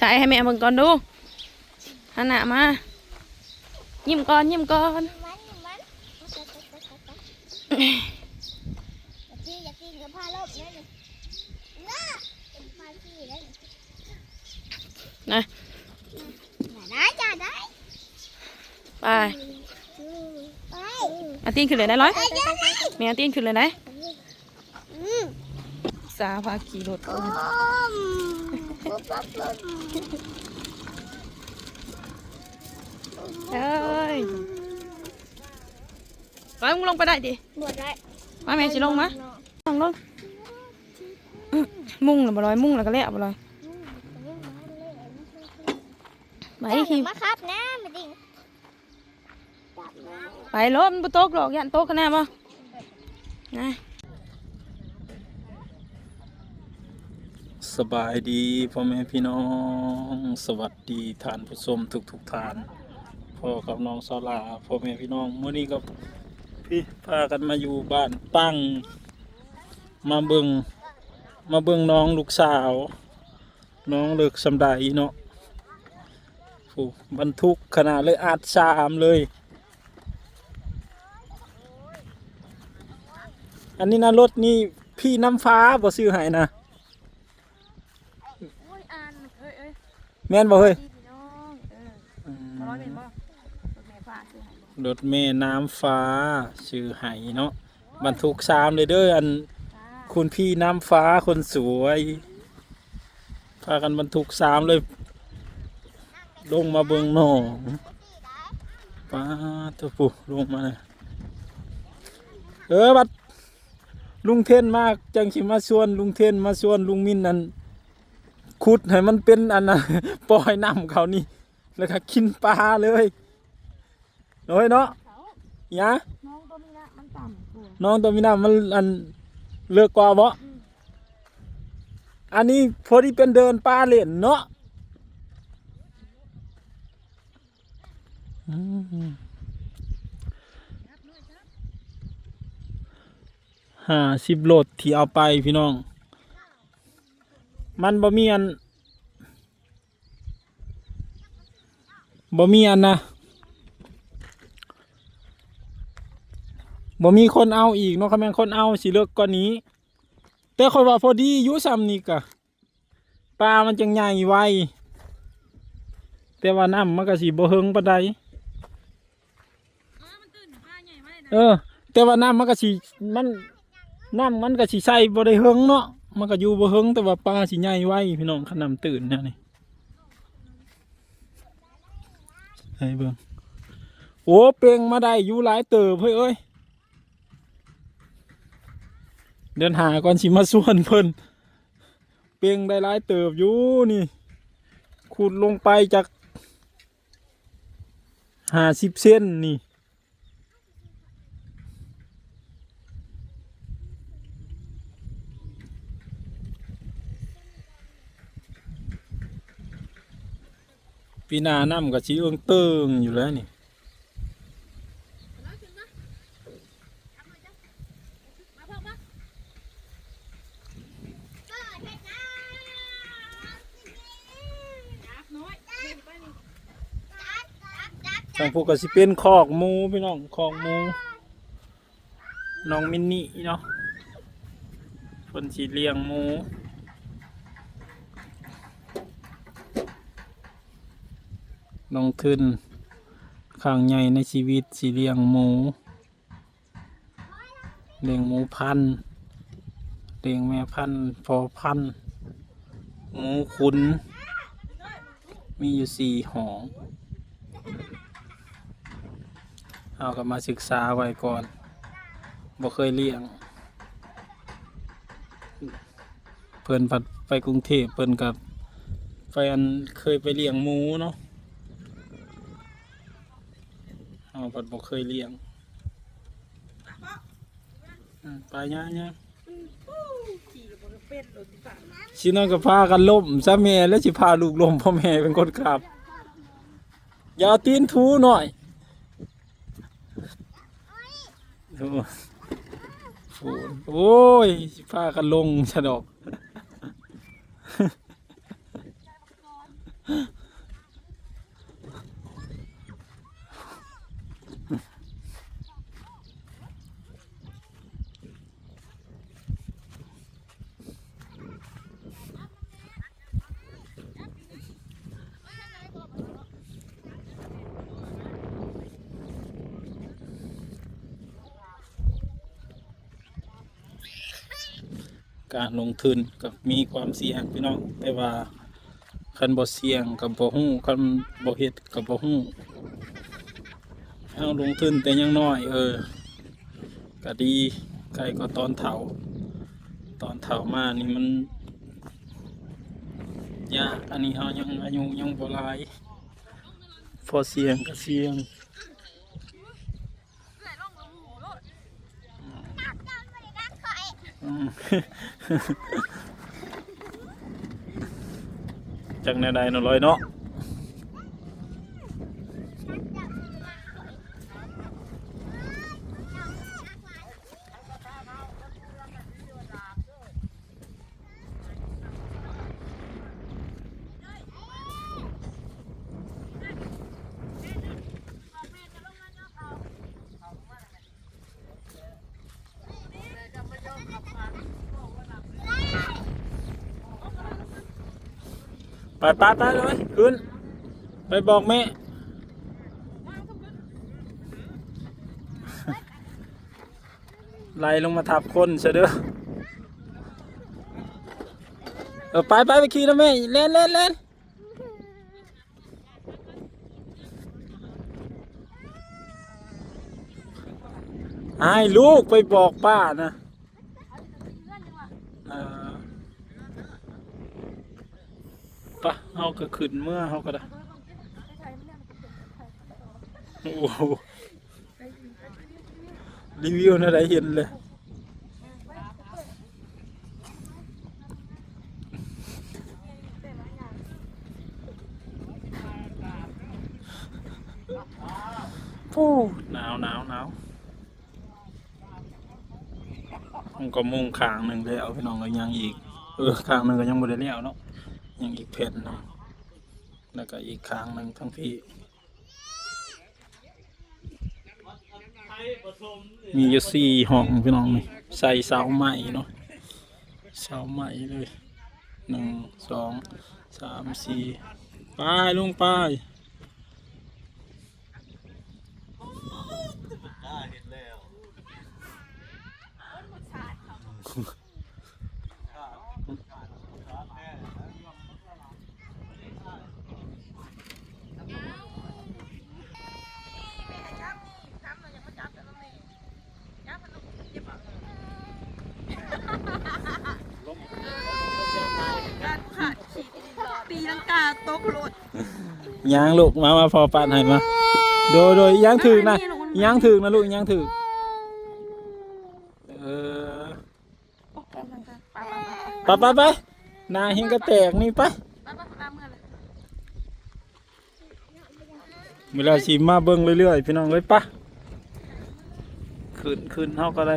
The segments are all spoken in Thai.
ถ่ายให้แม่เบิ่งก่อนดูหันหน้ามายิ้มก่อนยิ้มก่อน บพาลบนั่นนี่น่าเป็นพาพี่นั่นนะได้จ้าได้ไปไปเอาตีนขึ้นเลยได้ร้อยไปจ้าได้แม่เอาตีนขึ้นเลยได้อืมสาพาขี่รถอืมปุ๊บปุ๊บปุ๊บเอ้ยร้อยมึงลงไปได้ดิหมดได้มาแม่สิลงมาลงลงอื้อมุ่งแล้วบ่ร้อยมุ่งแล้วก็แล้วบ่ร้อยไปไปขี่มาครับนะมาดิ่งจับนะไปรถมันบ่ตกหรอกยันตกกันแน่บ่นะ สบายดีพ่อแม่พี่น้อง สวัสดีท่านผู้ชมทุกทุกๆท่านพ่อกับน้องสลาพ่อแม่พี่น้องเมื่อนี้ก็พี่พากันมาอยู่บ้านตั้งมาเบิงมาเบิงน้องลูกสาว น้องเลิกสำไดเนาะโอ้บรรทุกขนาดเลยอาจสามเลย อันนี้นะรถนี่พี่น้ำฟ้าบ่ซื้อให้นะ โอ้ยอ่านเอ้ยเอ้ย แม่นบ่เฮ้ยพี่น้องเออบ่ร้อยเป็นบ่รถแม่ฟ้าซื้อให้บ่รถเมล์น้ำฟ้าชื่อไห้เนาะบรรทุกสามเลยเด้ออัน จ้าคุณพี่น้ำฟ้าคนสวย พากันบรรทุกสามเลย ลงมาเบิงหนองป้าตัวปูลงมาเลยเออบัดลุงเทนมากจังสิมาชวน ลุงเทนมาชวนลุงมินอัน ขุดให้มันเป็นอันนะปล่อยน้ำเขานี่ แล้วก็กินปลาเลยน้อยเนาะยะน้องตัวนี้นะมันต่ำกว่าน้องตัวมีน้ำมันอันเลือกกว่าบ่อันนี้พอดีเป็นเดินป่าเล่นเนาะห้าสิบโลดที่เอาไปพี่น้อง มันบ่มีอัน บ่มีอันนะบ่มีคนเอาอีกเนาะคำแมนคนเอาสิเลิกกว่านี้ แต่คอยว่าพอดีอยุซ้ำนี่กะปลามันจังใหญ่ไวแต่ว่าน้ำมันก็สิบ่เฮงปานใดเออ แต่ว่าน้ำมันก็สิมันน้ำมันก็สิใสบ่ได้เฮงเนาะมันก็อยู่บ่เฮงแต่ว่าปลาสิใหญ่ไวพี่น้องขนำตื่นนวนี่ ให้เบิ่งโอ้เป่งมาได้อยู่หลายเติบเฮ้ยเอ้ยเดินหาก่อนสิมาส่วนเพิ่นเป่งได้หลายเติบอยู่นี่ขุดลงไปจากห้าสิบเส้นนี่ ปีหนาน้ำกับชีเอิงเติงอยู่แล้วนี่น้อยทางพวกก็สิเป็นคอกหมูพี่น้องคอกหมูน้องมินนี่เนาะเพิ่นสิเลี้ยงหมู ลงทุนข้างใหญ่ในชีวิตสิเลี้ยงหมู เลี้ยงหมูพันเลี้ยงแม่พันพอพันหมูขุน มีอยู่สี่หองเอากลับมาศึกษาไว้ก่อนบ่เคยเลี้ยง เพิ่นผัดไปกรุงเทพเพิ่นกับแฟนเคยไปเลี้ยงหมูเนาะ เอาผัดบ่เคยเลี้ยงไปย่าย่าขี่บนเป็ดรถที่ฝ่าชินั่นก็พากันล่มซะแม่แล้วสิพาลูกล่มพ่อแม่เป็นคนขับ อย่าตีนทูหน่อยโอ้โหโอ้ยสิพากันลงฉะดอก การลงทุนกับมีความเสี่ยงพี่น้องแต่ว่าคันบ่เสี่ยงกับบ่ฮู้คันบ่เฮ็ดกับบ่ฮู้เอาลงทุนแต่ยังน้อย เออก็ดีใครก็ตอนเฒ่า ตอนเฒ่ามานี่มันยากอันนี้เฮายังอายุยังบ่หลายพอเสี่ยงก็เสี่ยง อืม จังแนวใดเนาะร้อยเนาะ ปไปไปเลยขึ้น ไปบอกแม่ไล่ลงมาทับคนเสยเด้อเออไปไปไปขี่นะแม่เล่นเล่นเล่นให้ลูกไปบอกป้านะเออปะเอาก็ขึ้นเมื่อเขาก็ได้โอ้โหรีวิวนะได้เห็นเลยฟูหนาวหนาวหนาวมันก็มุ่งข้างหนึ่งแล้วพี่น้องก็ยังอีก เออข้างหนึ่งก็ยังบ่ได้แล้วเนาะยังอีกแผ่นหนึง แล้วก็อีกข้างหนึ่งทั้งพี่ มีอยู่สี่ห้องพี่น้องนี่ใส่เสาใหม่เนาะเสาใหม่เลยหนึ่งสองสามสี่ไปลุงไปตีลังกาตกรถ ยางลูกมามาพอปัดให้มาโดยโดยยางถึกนะยางถึกนะลูกยางถึกเออไปไปไปหนาเฮงกระแตกนี่ไปเวลาชิมมาเบิ้งเรื่อยๆพี่น้องเลยปะขึ้นขึ้นเท่าก็ได้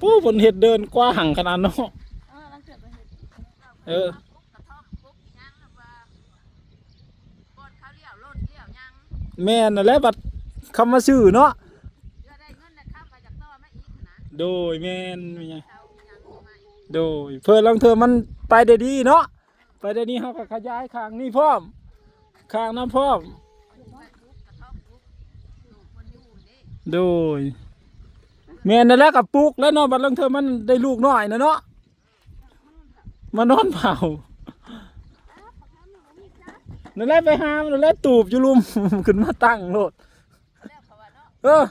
ปู้บนเห็ดเดินกว้างขนาดเนาะเออ แม่นนั่นแหละบัดคำมาซื้อเนาะโดยแม่นไงโดยเพื่อลังเธอมันไปได้ดีเนาะไปได้ดีเฮาก็ขยายขางนี้พร้อมขางนั้นพร้อมโดยแม่นนั่นแหละกับปลูกแล้วเนาะบัดลังเธอมันได้ลูกน้อยนะเนาะมานอนเผา นั่นแหละไปหามนนั่นแหละตูบอยู่ลุม ขึ้นมาตั้งโลดเออ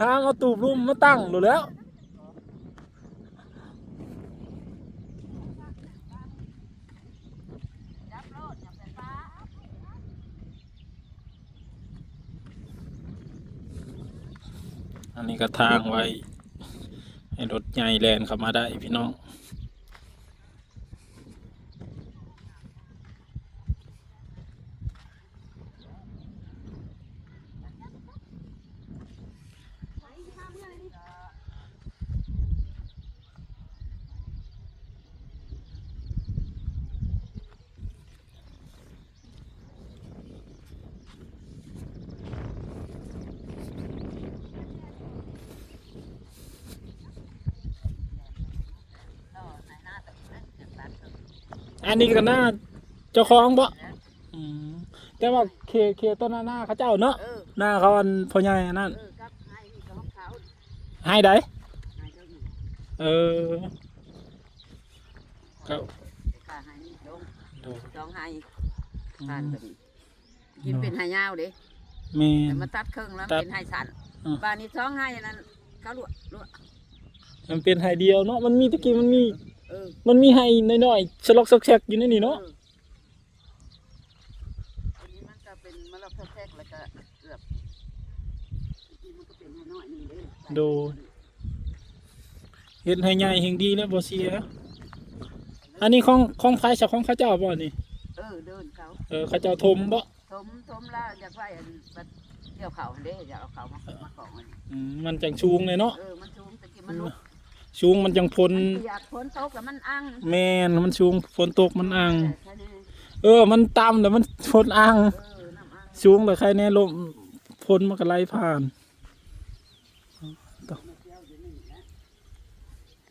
หางเอาตูบลุมมาตั้งโลดแล้วอันนี้ก็ทางไว้ ให้รถใหญ่แลนเข้ามาได้พี่น้อง อันนี้ก็หน้าเจ้าของบ่อืมแต่ว่าเคเคต้นหน้าเขาเจ้าเนาะเออหน้าเขาอันพ่อใหญ่อันนั่นเออครับให้นี่ก็ของเขาให้ได้ให้เจ้าหนูเออก็ค่าให้นี่ลงดูจองให้อืทานมตัวนี้กินเป็นให้ยาวเด้แม่ แต่นมาตัดครึ่งแล้วตัดเป็นให้สั้นอ่า บ้านนี้ท้องให้อันนั้นเขาลวกลวกมันเป็นไฮเดียวเนาะมันมีตะกี้มันมี เออมันมีไฮน้อยๆสลอกซอกแซกอยู่ในนี่เนาะอออันนี้มันก็เป็นมะละกอแทกแล้วก็เกือบอันนี้มันก็เป็นให้น้อยหนึงเด้โดยเฮ็ดให้ใหญ่แห่งดีแล้วบ่เสียอันนี้ของของไผจากของเขาเจ้าบ่นี่เออเดินเขาเออเขาเจ้าทมบ่ทมทมแล้วอยากไว้อันบัดเกี่ยวเขาอันเด้อยากเอาเขามามาของอันนี้อืมมันจังชูงเลยเนาะเออมันสูงตะกี้มันลุก ชูงมันจังพลมันเปียกฝนตกแล้วมันอังแม่นมันชูงฝนตกมันอ่างแค่นี้เออ มันต่ำแล้วมันฝนอ่างเออน้ำอังชูงแต่ใครแน่ลมฝนมันก็ไหลผ่าน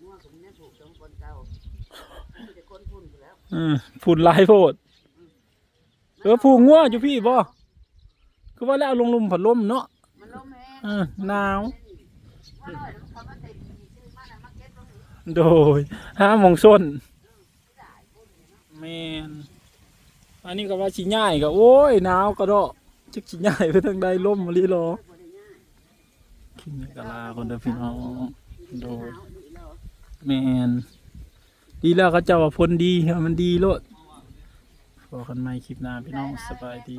งัวผมเนี่ยผูกตรงคนเก่ามีแต่คนพุ่นอยู่แล้วเออฝุ่นหลายโพดเออผูกงัวอยู่พี่บ่คือว่าแล้วเอาลงลุมผัดลมเนาะมันลมแห้งเออหนาว โดยห้าโมงส้นแมนอันนี้ก็ว่าชิง่ายก็โอ้ยหนาวก็ดอกจักชิง่ายไปทางใดลมมาลีรอคิดนี่ก็ลาคนเด้อพี่น้องโดยแมนดีแล้วเขาเจ้าว่าพ้นดีมันดีโลดพอกันใหม่คลิปหน้าพี่น้องสบายดี